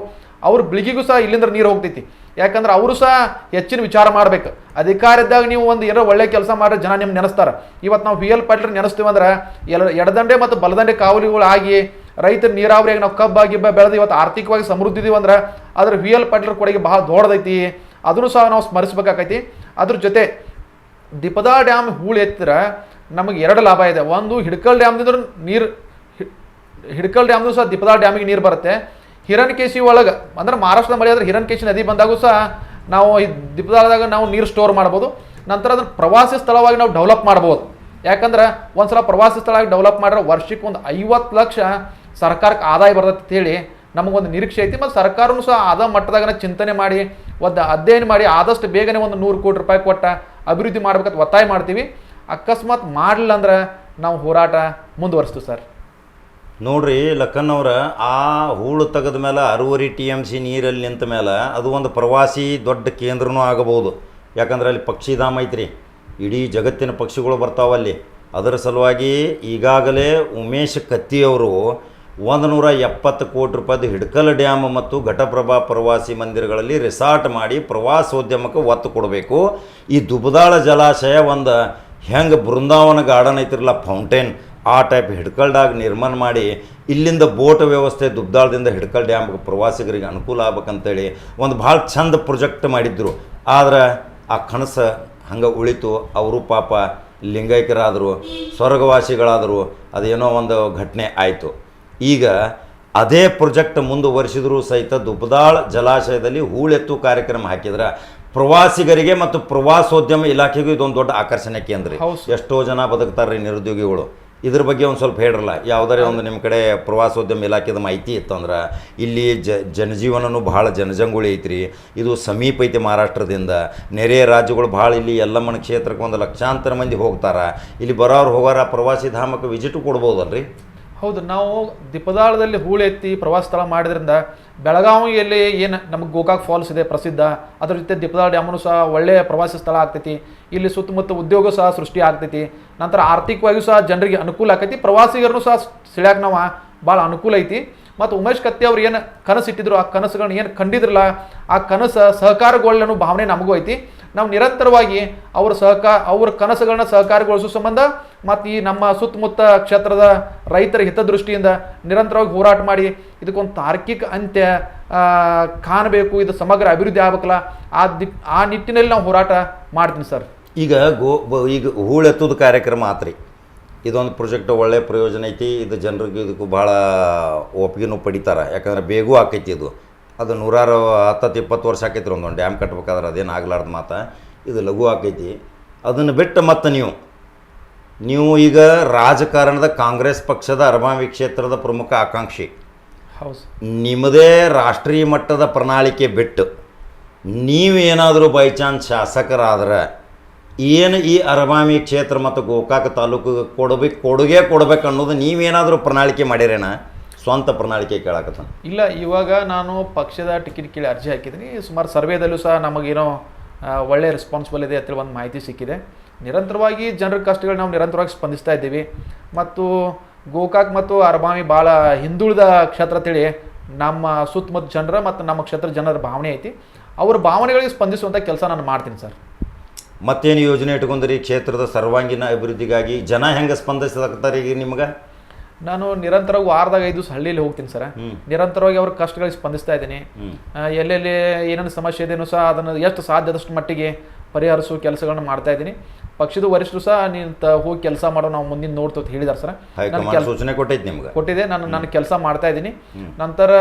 Speaker 2: ಅವ್ರ ಬಿಳಿಗಿಗೂ ಸಹ ಇಲ್ಲಿಂದ ನೀರು ಹೋಗ್ತೈತಿ. ಯಾಕಂದ್ರೆ ಅವರು ಸಹ ಹೆಚ್ಚಿನ ವಿಚಾರ ಮಾಡ್ಬೇಕು. ಅಧಿಕಾರ ಇದ್ದಾಗ ನೀವು ಒಂದು ಏನೋ ಒಳ್ಳೆ ಕೆಲಸ ಮಾಡ್ರೆ ಜನ ನಿಮ್ಗೆ ನೆನೆಸ್ತಾರೆ. ಇವತ್ತು ನಾವು ವಿ ಎಲ್ ಪಾಟೀಲ್ ನೆನೆಸ್ತೀವಿ ಅಂದ್ರೆ ಎಡದಂಡೆ ಮತ್ತು ಬಲದಂಡೆ ಕಾವಲಿಗಳು ಆಗಿ ರೈತರ ನೀರಾವರಿಯಾಗಿ ನಾವು ಕಬ್ಬಾಗಿ ಬೆಳೆದು ಇವತ್ತು ಆರ್ಥಿಕವಾಗಿ ಸಮೃದ್ಧಿ ಇದೀವಿ ಅಂದ್ರೆ ಅದ್ರ ವಿ ಎಲ್ ಪಾಟೀಲ್ ಕೊಡುಗೆ ಬಹಳ ದೊಡ್ಡದೈತಿ. ಅದನ್ನು ಸಹ ನಾವು ಸ್ಮರಿಸಬೇಕಾಗೈತಿ. ಅದ್ರ ಜೊತೆ ದಿಪದಾ ಡ್ಯಾಮ್ ಹೂಳು ಎತ್ತಿದ್ರೆ ನಮಗೆ ಎರಡು ಲಾಭ ಇದೆ. ಒಂದು, ಹಿಡ್ಕಲ್ ಡ್ಯಾಮ್ದಿಂದ ನೀರು ಹಿಡ್ಕಲ್ ಡ್ಯಾಮ್ದು ಸಹ ದಿಪದಾ ಡ್ಯಾಮಿಗೆ ನೀರು ಬರುತ್ತೆ. ಹಿರಣ್ಕೇಶಿ ಒಳಗೆ, ಅಂದ್ರೆ ಮಹಾರಾಷ್ಟ್ರದ ಮಳೆ ಆದರೆ ಹಿರಣ್ಕೇಶಿ ನದಿ ಬಂದಾಗೂ ಸಹ ನಾವು ಈ ದಿಪದಾಳದಾಗ ನಾವು ನೀರು ಸ್ಟೋರ್ ಮಾಡ್ಬೋದು. ನಂತರ ಅದನ್ನು ಪ್ರವಾಸಿ ಸ್ಥಳವಾಗಿ ನಾವು ಡೆವಲಪ್ ಮಾಡ್ಬೋದು. ಯಾಕಂದ್ರೆ ಒಂದ್ಸಲ ಪ್ರವಾಸಿ ಸ್ಥಳ ಡೆವಲಪ್ ಮಾಡಿದ್ರೆ ವರ್ಷಕ್ಕೆ ಒಂದು ಐವತ್ತು ಲಕ್ಷ ಸರ್ಕಾರಕ್ಕೆ ಆದಾಯ ಬರ್ತೈತೆ ಅಂತ ಹೇಳಿ ನಮಗೊಂದು ನಿರೀಕ್ಷೆ ಐತಿ ಮತ್ತು ಸರ್ಕಾರನೂ ಸಹ ಆದ ಮಟ್ಟದಾಗ ಚಿಂತನೆ ಮಾಡಿ, ಒಂದು ಅಧ್ಯಯನ ಮಾಡಿ ಆದಷ್ಟು ಬೇಗನೆ ಒಂದು ನೂರು ಕೋಟಿ ರೂಪಾಯಿ ಕೊಟ್ಟ ಅಭಿವೃದ್ಧಿ ಮಾಡ್ಬೇಕಂತ ಒತ್ತಾಯ ಮಾಡ್ತೀವಿ. ಅಕಸ್ಮಾತ್ ಮಾಡಲಿಲ್ಲ ಅಂದ್ರೆ ನಾವು ಹೋರಾಟ ಮುಂದುವರಿಸ್ತೀವಿ ಸರ್.
Speaker 1: ನೋಡ್ರಿ ಲಕ್ಕನ್ನವ್ರ ಆ ಹೂಳು ತೆಗೆದ ಮೇಲೆ ಅರುವರಿ ಟಿ ಎಂ ಸಿ ನೀರಲ್ಲಿ ನಿಂತ ಮೇಲೆ ಅದು ಒಂದು ಪ್ರವಾಸಿ ದೊಡ್ಡ ಕೇಂದ್ರನೂ ಆಗಬಹುದು. ಯಾಕಂದ್ರೆ ಅಲ್ಲಿ ಪಕ್ಷಿಧಾಮ ಐತ್ರಿ. ಇಡೀ ಜಗತ್ತಿನ ಪಕ್ಷಿಗಳು ಬರ್ತಾವಲ್ಲಿ. ಅದರ ಸಲುವಾಗಿ ಈಗಾಗಲೇ ಉಮೇಶ್ ಕತ್ತಿಯವರು ಒಂದು ನೂರ ಎಪ್ಪತ್ತು ಕೋಟಿ ರೂಪಾಯಿದು ಹಿಡ್ಕಲ್ ಡ್ಯಾಮ್ ಮತ್ತು ಘಟಪ್ರಭಾ ಪ್ರವಾಸಿ ಮಂದಿರಗಳಲ್ಲಿ ರಿಸಾರ್ಟ್ ಮಾಡಿ ಪ್ರವಾಸೋದ್ಯಮಕ್ಕೆ ಒತ್ತು ಕೊಡಬೇಕು. ಈ ದುಬದಾಳ ಜಲಾಶಯ ಒಂದು ಹೆಂಗೆ ಬೃಂದಾವನ ಗಾರ್ಡನ್ ಐತಿರಲ್ಲ ಫೌಂಟೇನ್ ಆ ಟೈಪ್ ಹಿಡ್ಕಲ್ಡಾಗ ನಿರ್ಮಾಣ ಮಾಡಿ ಇಲ್ಲಿಂದ ಬೋಟ್ ವ್ಯವಸ್ಥೆ ದುಬ್ದಾಳದಿಂದ ಹಿಡ್ಕಲ್ ಡ್ಯಾಮ್ಗೆ ಪ್ರವಾಸಿಗರಿಗೆ ಅನುಕೂಲ ಆಗ್ಬೇಕಂತೇಳಿ ಒಂದು ಭಾಳ ಚಂದ ಪ್ರೊಜೆಕ್ಟ್ ಮಾಡಿದ್ರು. ಆದ್ರೆ ಆ ಕನಸು ಹಂಗೆ ಉಳಿತು. ಅವರು ಪಾಪ ಲಿಂಗೈಕ್ಯರಾದರು ಸ್ವರ್ಗವಾಸಿಗಳಾದರು, ಅದೇನೋ ಒಂದು ಘಟನೆ ಆಯಿತು. ಈಗ ಅದೇ ಪ್ರೊಜೆಕ್ಟ್ ಮುಂದುವರೆಸಿದರೂ ಸಹಿತ ದುಬದಾಳ್ ಜಲಾಶಯದಲ್ಲಿ ಹೂಳೆತ್ತು ಕಾರ್ಯಕ್ರಮ ಹಾಕಿದ್ರೆ ಪ್ರವಾಸಿಗರಿಗೆ ಮತ್ತು ಪ್ರವಾಸೋದ್ಯಮ ಇಲಾಖೆಗೂ ಇದೊಂದು ದೊಡ್ಡ ಆಕರ್ಷಣೆ ಕೇಂದ್ರ. ಎಷ್ಟೋ ಜನ ಬದುಕ್ತಾರೆ ನಿರುದ್ಯೋಗಿಗಳು. ಇದ್ರ ಬಗ್ಗೆ ಒಂದು ಸ್ವಲ್ಪ ಹೇಳ್ರಲ್ಲ ಯಾವುದಾದ್ರೆ ಒಂದು ನಿಮ್ಮ ಕಡೆ ಪ್ರವಾಸೋದ್ಯಮ ಇಲಾಖೆದ ಮಾಹಿತಿ ಇತ್ತಂದ್ರೆ ಇಲ್ಲಿ ಜ ಜನಜೀವನನೂ ಭಾಳ ಜನಜಂಗುಳಿ ಐತ್ರಿ. ಇದು ಸಮೀಪ ಐತಿ ಮಹಾರಾಷ್ಟ್ರದಿಂದ. ನೆರೆಯ ರಾಜ್ಯಗಳು ಭಾಳ ಇಲ್ಲಿ ಯಲ್ಲಮ್ಮನ ಕ್ಷೇತ್ರಕ್ಕೆ ಒಂದು ಲಕ್ಷಾಂತರ ಮಂದಿ ಹೋಗ್ತಾರೆ. ಇಲ್ಲಿ ಬರೋರು ಹೋಗಾರ ಪ್ರವಾಸಿ ಧಾಮಕ್ಕೆ ವಿಸಿಟ್ ಕೊಡ್ಬೋದಲ್ರಿ?
Speaker 2: ಹೌದು, ನಾವು ದಿಪದಾಳದಲ್ಲಿ ಹೂಳೆತ್ತಿ ಪ್ರವಾಸ ಸ್ಥಳ ಮಾಡಿದ್ರಿಂದ ಬೆಳಗಾವಿಯಲ್ಲಿ ಏನು ನಮಗೆ ಗೋಕಾಕ್ ಫಾಲ್ಸ್ ಇದೆ ಪ್ರಸಿದ್ಧ, ಅದ್ರ ಜೊತೆ ದಿಪದಾಳ ಡ್ಯಾಮನು ಸಹ ಒಳ್ಳೆಯ ಪ್ರವಾಸಿ ಸ್ಥಳ ಆಗ್ತೈತಿ. ಇಲ್ಲಿ ಸುತ್ತಮುತ್ತ ಉದ್ಯೋಗ ಸಹ ಸೃಷ್ಟಿ ಆಗ್ತೈತಿ. ನಂತರ ಆರ್ಥಿಕವಾಗಿಯೂ ಸಹ ಜನರಿಗೆ ಅನುಕೂಲ ಆಕೈತಿ ಪ್ರವಾಸಿಗರನ್ನು ಸಹ ಸೆಳ್ಯಾಕ ನಾವು ಭಾಳ ಅನುಕೂಲ ಐತಿ. ಮತ್ತು ಉಮೇಶ್ ಕತ್ತಿ ಅವ್ರು ಏನು ಕನಸು ಇಟ್ಟಿದ್ರು ಆ ಕನಸುಗಳನ್ನ ಏನು ಕಂಡಿದ್ರಲ್ಲ, ಆ ಕನಸು ಸಹಕಾರಗೊಳ್ಳೋ ಭಾವನೆ ನಮಗೂ ಐತಿ. ನಾವು ನಿರಂತರವಾಗಿ ಅವ್ರ ಸಹಕಾರ ಅವ್ರ ಕನಸುಗಳನ್ನ ಸಹಕಾರಗೊಳಿಸೋ ಸಂಬಂಧ ಮತ್ತು ಈ ನಮ್ಮ ಸುತ್ತಮುತ್ತ ಕ್ಷೇತ್ರದ ರೈತರ ಹಿತದೃಷ್ಟಿಯಿಂದ ನಿರಂತರವಾಗಿ ಹೋರಾಟ ಮಾಡಿ ಇದಕ್ಕೊಂದು ತಾರ್ಕಿಕ ಅಂತ್ಯ ಕಾಣಬೇಕು, ಇದು ಸಮಗ್ರ ಅಭಿವೃದ್ಧಿ ಆಗ್ಬೇಕಲ್ಲ, ಆ ದಿ ಆ ನಿಟ್ಟಿನಲ್ಲಿ ನಾವು ಹೋರಾಟ ಮಾಡ್ತೀನಿ ಸರ್.
Speaker 1: ಈಗ ಗೋ ಈಗ ಹೂಳೆತ್ತುದ ಕಾರ್ಯಕ್ರಮ ಆತ್ರಿ. ಇದೊಂದು ಪ್ರೊಜೆಕ್ಟ್ ಒಳ್ಳೆ ಪ್ರಯೋಜನ ಐತಿ, ಇದು ಜನರಿಗೆ ಇದಕ್ಕೂ ಭಾಳ ಒಪ್ಪಿಗೆನೂ ಪಡಿತಾರೆ. ಯಾಕಂದ್ರೆ ಬೇಗೂ ಆಕೈತಿ ಇದು. ಅದು ನೂರಾರು ಹತ್ತತ್ತು ಇಪ್ಪತ್ತು ವರ್ಷ ಆಕೈತಿ ಒಂದೊಂದು ಡ್ಯಾಮ್ ಕಟ್ಬೇಕಾದ್ರೆ ಅದೇನು ಆಗ್ಲಾರ್ದು ಮಾತು. ಇದು ಲಘು ಆಕೈತಿ. ಅದನ್ನು ಬಿಟ್ಟು ಮತ್ತೆ ನೀವು. ನೀವು ಈಗ ರಾಜಕಾರಣದ ಕಾಂಗ್ರೆಸ್ ಪಕ್ಷದ ಅರಮಾವಿ ಕ್ಷೇತ್ರದ ಪ್ರಮುಖ ಆಕಾಂಕ್ಷಿ.
Speaker 2: ಹೌದು
Speaker 1: ನಿಮ್ಮದೇ ರಾಷ್ಟ್ರೀಯ ಮಟ್ಟದ ಪ್ರಣಾಳಿಕೆ ಬಿಟ್ಟು ನೀವೇನಾದರೂ ಬೈ ಚಾನ್ಸ್ ಶಾಸಕರಾದ್ರೆ ಏನು ಈ ಅರಬಾಮಿ ಕ್ಷೇತ್ರ ಮತ್ತು ಗೋಕಾಕ ತಾಲೂಕು ಕೊಡಬೇಕು ಕೊಡುಗೆ ಕೊಡ್ಬೇಕು ಅನ್ನೋದು ನೀವೇನಾದರೂ ಪ್ರಣಾಳಿಕೆ ಮಾಡಿರೇನ? ಸ್ವಂತ ಪ್ರಣಾಳಿಕೆ ಕೇಳಾಕತ್ತ
Speaker 2: ಇಲ್ಲ ಇವಾಗ ನಾನು ಪಕ್ಷದ ಟಿಕೆಟ್ ಕೇಳಿ ಅರ್ಜಿ ಹಾಕಿದ್ದೀನಿ. ಸುಮಾರು ಸರ್ವೇದಲ್ಲೂ ಸಹ ನಮಗೇನೋ ಒಳ್ಳೆಯ ಒಳ್ಳೆ ರೆಸ್ಪಾನ್ಸಿಬಲ್ ಇದೆ ಅಂತೇಳಿ ಒಂದು ಮಾಹಿತಿ ಸಿಕ್ಕಿದೆ. ನಿರಂತರವಾಗಿ ಜನರ ಕಷ್ಟಗಳು ನಾವು ನಿರಂತರವಾಗಿ ಸ್ಪಂದಿಸ್ತಾ ಇದ್ದೀವಿ. ಮತ್ತು ಗೋಕಾಕ್ ಮತ್ತು ಅರಬಾಮಿ ಭಾಳ ಹಿಂದುಳಿದ ಕ್ಷೇತ್ರ ತಿಳಿ ನಮ್ಮ ಸುತ್ತಮುತ್ತ ಜನರ ಮತ್ತು ನಮ್ಮ ಕ್ಷೇತ್ರ ಜನರ ಭಾವನೆ ಐತಿ. ಅವ್ರ ಭಾವನೆಗಳಿಗೆ ಸ್ಪಂದಿಸುವಂಥ ಕೆಲಸ ನಾನು ಮಾಡ್ತೀನಿ ಸರ್.
Speaker 1: ಮತ್ತೇನು ಯೋಜನೆ ಇಟ್ಕೊಂಡ್ರಿ? ಕ್ಷೇತ್ರದ ಸರ್ವಾಂಗೀಣ ಅಭಿವೃದ್ಧಿಗಾಗಿ ಜನ ಹೆಂಗೆ ಸ್ಪಂದಿಸಕತ್ತಾರೆ ಈಗ ನಿಮ್ಗೆ?
Speaker 2: ನಾನು ನಿರಂತರವಾಗಿ ವಾರದಾಗ ಐದು ದಿವಸ ಹಳ್ಳಿಯಲ್ಲಿ ಹೋಗ್ತೀನಿ ಸರ್. ನಿರಂತರವಾಗಿ ಅವ್ರ ಕಷ್ಟಗಳಿಗೆ ಸ್ಪಂದಿಸ್ತಾ ಇದ್ದೀನಿ. ಎಲ್ಲೆಲ್ಲಿ ಏನೇನು ಸಮಸ್ಯೆ ಇದೆಯೋ ಸಹ ಅದನ್ನು ಎಷ್ಟು ಸಾಧ್ಯದಷ್ಟು ಮಟ್ಟಿಗೆ ಪರಿಹರಿಸುವ ಕೆಲಸಗಳನ್ನ ಮಾಡ್ತಾ ಇದ್ದೀನಿ. ಪಕ್ಷದ ವರಿಷ್ಠರು ಸಹ ನೀನು ಹೋಗಿ ಕೆಲಸ ಮಾಡೋ ನಾವು ಮುಂದಿನ ನೋಡ್ತು ಅಂತ ಹೇಳಿದಾರೆ ಸರ್.
Speaker 1: ಸೂಚನೆ ಕೊಟ್ಟಿದ್ದೆ ನಿಮ್ಗೆ.
Speaker 2: ಕೊಟ್ಟಿದೆ ನಾನು ನಾನು ಕೆಲಸ ಮಾಡ್ತಾ ಇದ್ದೀನಿ. ನಂತರ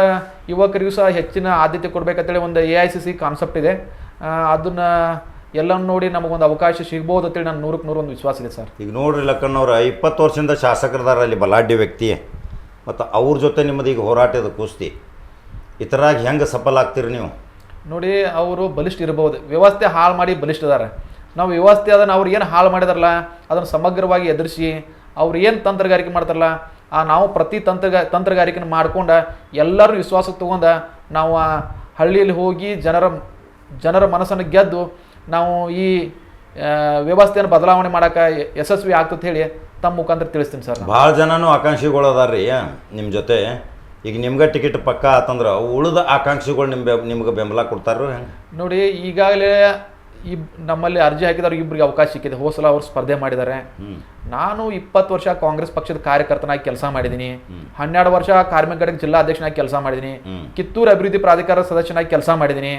Speaker 2: ಯುವಕರಿಗೂ ಸಹ ಹೆಚ್ಚಿನ ಆದ್ಯತೆ ಕೊಡಬೇಕಂತೇಳಿ ಒಂದು A I C C concept ಇದೆ. ಅದನ್ನ ಎಲ್ಲವನ್ನು ನೋಡಿ ನಮಗೊಂದು ಅವಕಾಶ ಸಿಗ್ಬೋದು ಅಂತೇಳಿ ನಾನು ನೂರಕ್ಕೆ ನೂರು ಒಂದು ವಿಶ್ವಾಸ ಇದೆ ಸರ್.
Speaker 1: ಈಗ ನೋಡ್ರಿ ಲಕ್ಕಣ್ಣವ್ರ ಇಪ್ಪತ್ತು ವರ್ಷದಿಂದ ಶಾಸಕರದಾರ ಅಲ್ಲಿ ಬಲಾಢ್ಯ ವ್ಯಕ್ತಿ. ಮತ್ತು ಅವ್ರ ಜೊತೆ ನಿಮ್ಮದು ಈಗ ಹೋರಾಟದ ಕುಸ್ತಿ. ಇತರಾಗಿ ಹೆಂಗೆ ಸಫಲ ಆಗ್ತೀರಿ ನೀವು?
Speaker 2: ನೋಡಿ ಅವರು ಬಲಿಷ್ಠ ಇರಬಹುದು ವ್ಯವಸ್ಥೆ ಹಾಳು ಮಾಡಿ ಬಲಿಷ್ಠ ಇದಾರೆ ನಾವು ವ್ಯವಸ್ಥೆ ಅದನ್ನು ಅವ್ರು ಏನು ಹಾಳು ಮಾಡಿದಾರಲ್ಲ ಅದನ್ನು ಸಮಗ್ರವಾಗಿ ಎದುರಿಸಿ ಅವ್ರು ಏನು ತಂತ್ರಗಾರಿಕೆ ಮಾಡ್ತಾರಲ್ಲ ಆ ನಾವು ಪ್ರತಿ ತಂತ್ರಗ ತಂತ್ರಗಾರಿಕೆನ ಮಾಡ್ಕೊಂಡು ಎಲ್ಲರೂ ವಿಶ್ವಾಸಕ್ಕೆ ತೊಗೊಂಡು ನಾವು ಹಳ್ಳಿಯಲ್ಲಿ ಹೋಗಿ ಜನರ ಜನರ ಮನಸ್ಸನ್ನು ಗೆದ್ದು ನಾವು ಈ ವ್ಯವಸ್ಥೆಯನ್ನು ಬದಲಾವಣೆ ಮಾಡೋಕೆ ಯಶಸ್ವಿ ಆಗ್ತದೆ ಹೇಳಿ ತಮ್ಮ ಮುಖಾಂತರ ತಿಳಿಸ್ತೀನಿ ಸರ್.
Speaker 1: ಭಾಳ ಜನನೂ ಆಕಾಂಕ್ಷಿಗಳು ಅದಾರ್ರಿ ನಿಮ್ಮ ಜೊತೆ. ಈಗ ನಿಮ್ಗೆ ಟಿಕೆಟ್ ಪಕ್ಕ ಆತಂದ್ರೆ ಉಳಿದ ಆಕಾಂಕ್ಷಿಗಳು ನಿಮ್ಮ ನಿಮ್ಗೆ ಬೆಂಬಲ ಕೊಡ್ತಾರೋ ಹೆಂಗೆ?
Speaker 2: ನೋಡಿ ಈಗಾಗಲೇ ಈ ನಮ್ಮಲ್ಲಿ ಅರ್ಜಿ ಹಾಕಿದವ್ರಿಗೆ ಇಬ್ಬರಿಗೆ ಅವಕಾಶ ಸಿಕ್ಕಿದೆ. ಹೋಸಲ ಅವರು ಅವ್ರು ಸ್ಪರ್ಧೆ ಮಾಡಿದ್ದಾರೆ. ನಾನು ಇಪ್ಪತ್ತು ವರ್ಷ ಕಾಂಗ್ರೆಸ್ ಪಕ್ಷದ ಕಾರ್ಯಕರ್ತನಾಗಿ ಕೆಲಸ ಮಾಡಿದ್ದೀನಿ. ಹನ್ನೆರಡು ವರ್ಷ ಕಾರ್ಮಿಕ ಘಟಕ ಜಿಲ್ಲಾಧ್ಯಕ್ಷನಾಗಿ ಕೆಲಸ ಮಾಡಿದ್ದೀನಿ. ಕಿತ್ತೂರು ಅಭಿವೃದ್ಧಿ ಪ್ರಾಧಿಕಾರ ಸದಸ್ಯನಾಗಿ ಕೆಲಸ ಮಾಡಿದ್ದೀನಿ.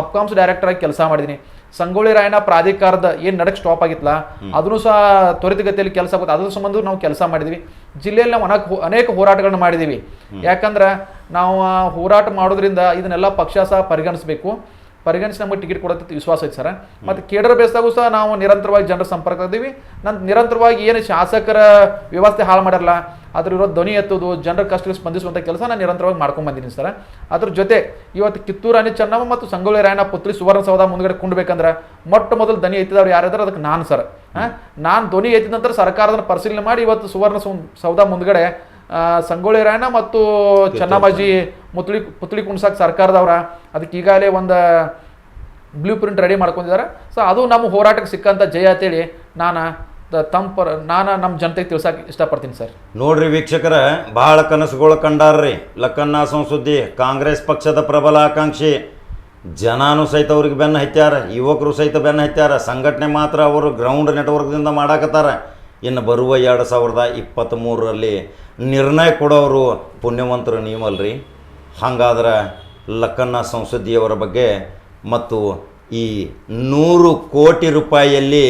Speaker 2: ಅಪ್ಕಾಮ್ಸ್ ಡೈರೆಕ್ಟರ್ ಆಗಿ ಕೆಲಸ ಮಾಡಿದ್ದೀನಿ. ಸಂಗೊಳ್ಳಿ ರಾಯಣ್ಣ ಪ್ರಾಧಿಕಾರದ ಏನು ನಡಕ್ ಸ್ಟಾಪ್ ಆಗಿತ್ತಲ್ಲ ಅದನ್ನು ಸಹ ತ್ವರಿತಗತಿಯಲ್ಲಿ ಕೆಲಸ ಆಗುತ್ತೆ. ಅದ್ರ ಸಂಬಂಧ ನಾವು ಕೆಲಸ ಮಾಡಿದ್ವಿ. ಜಿಲ್ಲೆಯಲ್ಲಿ ನಾವು ಅನೇಕ ಅನೇಕ ಹೋರಾಟಗಳನ್ನ ಮಾಡಿದ್ದೀವಿ ಯಾಕಂದ್ರೆ ನಾವು ಹೋರಾಟ ಮಾಡೋದ್ರಿಂದ ಇದನ್ನೆಲ್ಲ ಪಕ್ಷ ಸಹ ಪರಿಗಣಿಸಬೇಕು. ಪರಿಗಣಿಸಿ ನಮಗೆ ಟಿಕೆಟ್ ಕೊಡುತ್ತೆ ವಿಶ್ವಾಸ ಐತೆ ಸರ್. ಮತ್ತು ಕೇಡರ್ ಬೇಸ್ದಾಗೂ ಸಹ ನಾವು ನಿರಂತರವಾಗಿ ಜನರ ಸಂಪರ್ಕ ಇದ್ದೀವಿ ನಾನು ನಿರಂತರವಾಗಿ ಏನು ಶಾಸಕರ ವ್ಯವಸ್ಥೆ ಹಾಳು ಮಾಡಲ್ಲ ಅದ್ರ ಧ್ವನಿ ಎತ್ತೋದು, ಜನರ ಕಷ್ಟಕ್ಕೆ ಸ್ಪಂದಿಸುವಂಥ ಕೆಲಸ ನಾನು ನಿರಂತರವಾಗಿ ಮಾಡ್ಕೊಂಡು ಬಂದಿದ್ದೀನಿ ಸರ್. ಅದ್ರ ಜೊತೆ ಇವತ್ತು ಕಿತ್ತೂರು ರಾಣಿ ಚೆನ್ನಮ್ಮ ಮತ್ತು ಸಂಗೊಳ್ಳಿ ರಾಯಣ್ಣ ಪುತ್ರಿ ಸುವರ್ಣಸೌಧ ಮುಂದ್ಗಡೆ ಕುಂಡ್ಬೇಕಂದ್ರೆ ಮೊಟ್ಟ ಮೊದಲು ಧ್ವನಿ ಎತ್ತಿದವ್ರು ಯಾರಿದ್ದಾರೆ ಅದಕ್ಕೆ ನಾನು ಸರ್. ನಾನು ಧ್ವನಿ ಎತ್ತಿದ ನಂತರ ಸರ್ಕಾರದ ಪರಿಶೀಲನೆ ಮಾಡಿ ಇವತ್ತು ಸುವರ್ಣ ಸೌಧ ಮುಂದ್ಗಡೆ ಸಂಗೊಳ್ಳಿ ರಾಯಣ್ಣ ಮತ್ತು ಚೆನ್ನಬಾಜಿ ಮುತ್ಳಿ ಪುತ್ಳಿ ಕುಣ್ಸಕ್ಕೆ ಸರ್ಕಾರದವ್ರ. ಅದಕ್ಕೆ ಈಗಾಗಲೇ ಒಂದು ಬ್ಲೂ ಪ್ರಿಂಟ್ ರೆಡಿ ಮಾಡ್ಕೊಂಡಿದ್ದಾರೆ ಸೊ ಅದು ನಮ್ಮ ಹೋರಾಟಕ್ಕೆ ಸಿಕ್ಕಂಥ ಜಯ ಅಂತೇಳಿ ನಾನು ತ- ತಮ್ಮ ಪರ, ನಾನು ನಮ್ಮ ಜನತೆಗೆ ತಿಳ್ಸಕ್ಕೆ ಇಷ್ಟಪಡ್ತೀನಿ ಸರ್.
Speaker 1: ನೋಡ್ರಿ ವೀಕ್ಷಕರ ಭಾಳ ಕನಸುಗಳು ಕಂಡಾರ್ರಿ. ಲಕ್ಕನ್ನ ಸಂಸುದ್ದಿ, ಕಾಂಗ್ರೆಸ್ ಪಕ್ಷದ ಪ್ರಬಲ ಆಕಾಂಕ್ಷಿ. ಜನಾನು ಸಹಿತ ಅವ್ರಿಗೆ ಬೆನ್ನ ಹತ್ಯಾರ, ಯುವಕರು ಸಹಿತ ಬೆನ್ನ ಹತ್ಯಾರ. ಸಂಘಟನೆ ಮಾತ್ರ ಅವರು ಗ್ರೌಂಡ್ ನೆಟ್ವರ್ಕ್ದಿಂದ ಮಾಡಾಕತ್ತಾರ. ಇನ್ನು ಬರುವ ಎರಡು ಸಾವಿರದ ಇಪ್ಪತ್ತ್ಮೂರರಲ್ಲಿ ನಿರ್ಣಯ ಕೊಡೋರು ಪುಣ್ಯವಂತರು ನೀವಲ್ರಿ. ಹಾಗಾದ್ರೆ ಲಕ್ಕನ್ನ ಸಂಸದಿಯವರ ಬಗ್ಗೆ ಮತ್ತು ಈ ನೂರು ಕೋಟಿ ರೂಪಾಯಿಯಲ್ಲಿ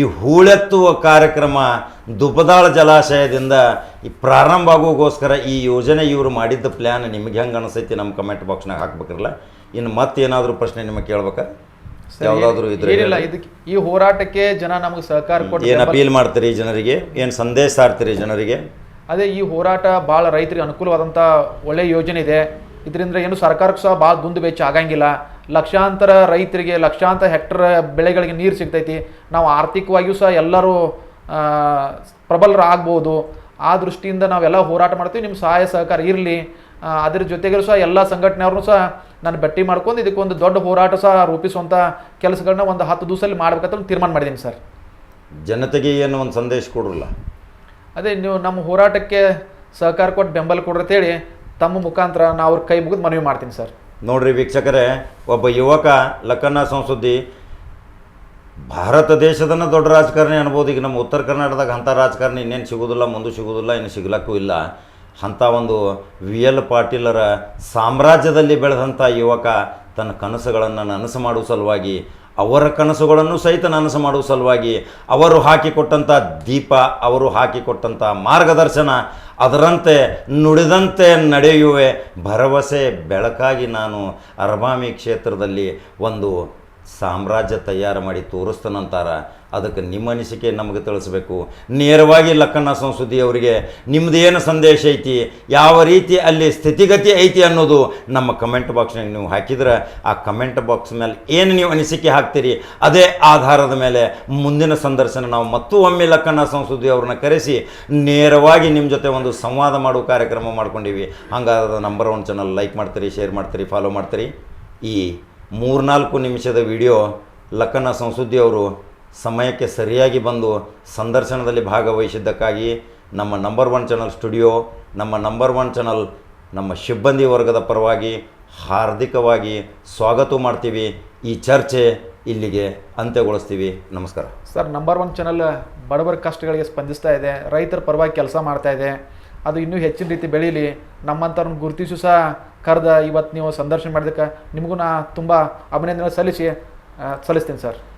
Speaker 1: ಈ ಹೂಳೆತ್ತುವ ಕಾರ್ಯಕ್ರಮ ದುಬದಾಳ ಜಲಾಶಯದಿಂದ ಈ ಪ್ರಾರಂಭ ಆಗೋಗೋಸ್ಕರ ಈ ಯೋಜನೆ ಇವರು ಮಾಡಿದ್ದ ಪ್ಲ್ಯಾನ್ ನಿಮ್ಗೆ ಹೆಂಗೆ ಅನಿಸೈತಿ ನಮ್ಮ ಕಮೆಂಟ್ ಬಾಕ್ಸ್ನಾಗ ಹಾಕ್ಬೇಕಿರಲ್ಲ. ಇನ್ನು ಮತ್ತೇನಾದರೂ ಪ್ರಶ್ನೆ ನಿಮಗೆ ಕೇಳ್ಬೇಕಾ ಯಾವುದಾದ್ರೂ ಇದ್ರೆ
Speaker 2: ಏನಿಲ್ಲ ಇದಕ್ಕೆ ಈ ಹೋರಾಟಕ್ಕೆ ಜನ ನಮಗೆ ಸಹಕಾರ ಕೊಟ್ಟು
Speaker 1: ಏನು ಅಪೀಲ್ ಮಾಡ್ತೀರಿ ಜನರಿಗೆ? ಏನು ಸಂದೇಶ ಸಾರ್ತೀರಿ ಜನರಿಗೆ?
Speaker 2: ಅದೇ ಈ ಹೋರಾಟ ಭಾಳ ರೈತರಿಗೆ ಅನುಕೂಲವಾದಂಥ ಒಳ್ಳೆಯ ಯೋಜನೆ ಇದೆ. ಇದರಿಂದ ಏನು ಸರ್ಕಾರಕ್ಕೆ ಸಹ ಭಾಳ ದುಂದು ಬೆಚ್ಚ ಆಗಂಗಿಲ್ಲ. ಲಕ್ಷಾಂತರ ರೈತರಿಗೆ ಲಕ್ಷಾಂತರ ಹೆಕ್ಟರ್ ಬೆಳೆಗಳಿಗೆ ನೀರು ಸಿಗ್ತೈತಿ. ನಾವು ಆರ್ಥಿಕವಾಗಿಯೂ ಸಹ ಎಲ್ಲರೂ ಆ, ಪ್ರಬಲರು ಆಗ್ಬೋದು ಆ ದೃಷ್ಟಿಯಿಂದ ನಾವೆಲ್ಲ ಹೋರಾಟ ಮಾಡ್ತೀವಿ. ನಿಮ್ಮ ಸಹಾಯ ಸಹಕಾರ ಇರಲಿ. ಅದ್ರ ಜೊತೆಗೆ ಸಹ ಎಲ್ಲ ಸಂಘಟನೆಯವ್ರನ್ನೂ ಸಹ ನಾನು ಭೇಟಿ ಮಾಡ್ಕೊಂಡು ಇದಕ್ಕೊಂದು ದೊಡ್ಡ ಹೋರಾಟ ಸಹ ರೂಪಿಸುವಂಥ ಕೆಲಸಗಳನ್ನ ಒಂದು ಹತ್ತು ದಿವಸದಲ್ಲಿ ಮಾಡ್ಬೇಕಂತ ತೀರ್ಮಾನ ಮಾಡಿದ್ದೀನಿ ಸರ್.
Speaker 1: ಜನತೆಗೆ ಏನು ಒಂದು ಸಂದೇಶ ಕೊಡ್ರಲ್ಲ?
Speaker 2: ಅದೇ ನೀವು ನಮ್ಮ ಹೋರಾಟಕ್ಕೆ ಸಹಕಾರ ಕೊಟ್ಟು ಬೆಂಬಲ ಕೊಡ್ರಂತೇಳಿ ತಮ್ಮ ಮುಖಾಂತರ ನಾವು ಅವ್ರ ಕೈ ಮುಗಿದು ಮನವಿ ಮಾಡ್ತೀನಿ ಸರ್.
Speaker 1: ನೋಡ್ರಿ ವೀಕ್ಷಕರೇ ಒಬ್ಬ ಯುವಕ ಲಕ್ಕನ್ನ ಸಂಸುದ್ದಿ ಭಾರತ ದೇಶದನ್ನ ದೊಡ್ಡ ರಾಜಕಾರಣಿ ಅನ್ಬೋದು. ಈಗ ನಮ್ಮ ಉತ್ತರ ಕರ್ನಾಟಕದಾಗ ಅಂಥ ರಾಜಕಾರಣಿ ಇನ್ನೇನು ಸಿಗೋದಿಲ್ಲ ಮುಂದೆ ಸಿಗೋದಿಲ್ಲ ಇನ್ನು ಸಿಗ್ಲಕ್ಕೂ ಇಲ್ಲ. ಅಂಥ ಒಂದು ವಿ ಎಲ್ ಪಾಟೀಲರ ಸಾಮ್ರಾಜ್ಯದಲ್ಲಿ ಬೆಳೆದಂಥ ಯುವಕ ತನ್ನ ಕನಸುಗಳನ್ನು ನನಸು ಮಾಡುವ ಸಲುವಾಗಿ, ಅವರ ಕನಸುಗಳನ್ನು ಸಹಿತ ನನಸು ಮಾಡುವ ಸಲುವಾಗಿ ಅವರು ಹಾಕಿಕೊಟ್ಟಂಥ ದೀಪ, ಅವರು ಹಾಕಿಕೊಟ್ಟಂಥ ಮಾರ್ಗದರ್ಶನ, ಅದರಂತೆ ನುಡಿದಂತೆ ನಡೆಯುವೆ ಭರವಸೆ, ಬೆಳಕಾಗಿ ನಾನು ಅರಬಾಮಿ ಕ್ಷೇತ್ರದಲ್ಲಿ ಒಂದು ಸಾಮ್ರಾಜ್ಯ ತಯಾರು ಮಾಡಿ ತೋರಿಸ್ತಾನಂತಾರ. ಅದಕ್ಕೆ ನಿಮ್ಮ ಅನಿಸಿಕೆ ನಮಗೆ ತಿಳಿಸ್ಬೇಕು. ನೇರವಾಗಿ ಲಕ್ಕಣ್ಣ ಸಂಸ್ಕೃತಿ ಅವರಿಗೆ ನಿಮ್ಮದೇನು ಸಂದೇಶ ಐತಿ? ಯಾವ ರೀತಿ ಅಲ್ಲಿ ಸ್ಥಿತಿಗತಿ ಐತಿ ಅನ್ನೋದು ನಮ್ಮ ಕಮೆಂಟ್ ಬಾಕ್ಸ್ನಾಗ ನೀವು ಹಾಕಿದ್ರೆ ಆ ಕಮೆಂಟ್ ಬಾಕ್ಸ್ ಮೇಲೆ ಏನು ನೀವು ಅನಿಸಿಕೆ ಹಾಕ್ತೀರಿ, ಅದೇ ಆಧಾರದ ಮೇಲೆ ಮುಂದಿನ ಸಂದರ್ಶನ ನಾವು ಮತ್ತೂ ಒಮ್ಮೆ ಲಕ್ಕಣ್ಣ ಸಂಸ್ಕೃತಿ ಅವ್ರನ್ನ ಕರೆಸಿ ನೇರವಾಗಿ ನಿಮ್ಮ ಜೊತೆ ಒಂದು ಸಂವಾದ ಮಾಡುವ ಕಾರ್ಯಕ್ರಮ ಮಾಡ್ಕೊಂಡಿವಿ. ಹಂಗಾದ್ರೆ ನಂಬರ್ ಒನ್ ಚಾನಲ್ ಲೈಕ್ ಮಾಡ್ತೀರಿ ಶೇರ್ ಮಾಡ್ತೀರಿ ಫಾಲೋ ಮಾಡ್ತೀರಿ. ಈ ಮೂರ್ನಾಲ್ಕು ನಿಮಿಷದ ವಿಡಿಯೋ ಲಕ್ಕನ ಸಂಸುದ್ದಿ ಸಮಯಕ್ಕೆ ಸರಿಯಾಗಿ ಬಂದು ಸಂದರ್ಶನದಲ್ಲಿ ಭಾಗವಹಿಸಿದ್ದಕ್ಕಾಗಿ ನಮ್ಮ ನಂಬರ್ ಒನ್ ಚಾನಲ್ ಸ್ಟುಡಿಯೋ ನಮ್ಮ ನಂಬರ್ ಒನ್ ಚಾನಲ್ ನಮ್ಮ ಸಿಬ್ಬಂದಿ ವರ್ಗದ ಪರವಾಗಿ ಹಾರ್ದಿಕವಾಗಿ ಸ್ವಾಗತ ಮಾಡ್ತೀವಿ. ಈ ಚರ್ಚೆ ಇಲ್ಲಿಗೆ ಅಂತ್ಯಗೊಳಿಸ್ತೀವಿ. ನಮಸ್ಕಾರ.
Speaker 2: ಸರ್ ನಂಬರ್ ಒನ್ ಚಾನಲ್ ಬಡವರ ಕಷ್ಟಗಳಿಗೆ ಸ್ಪಂದಿಸ್ತಾ ಇದೆ. ರೈತರ ಪರವಾಗಿ ಕೆಲಸ ಮಾಡ್ತಾ ಇದೆ. ಅದು ಇನ್ನೂ ಹೆಚ್ಚಿನ ರೀತಿ ಬೆಳೀಲಿ. ನಮ್ಮಂಥವ್ರನ್ನ ಗುರುತಿಸು ಸಹ ಕರೆದ ಇವತ್ತು ನೀವು ಸಂದರ್ಶನ ಮಾಡಿದಕ್ಕೆ ನಿಮಗೂ ನಾ ತುಂಬ ಅಭಿನಂದನೆ ಸಲ್ಲಿಸಿ ಸಲ್ಲಿಸ್ತೀನಿ ಸರ್.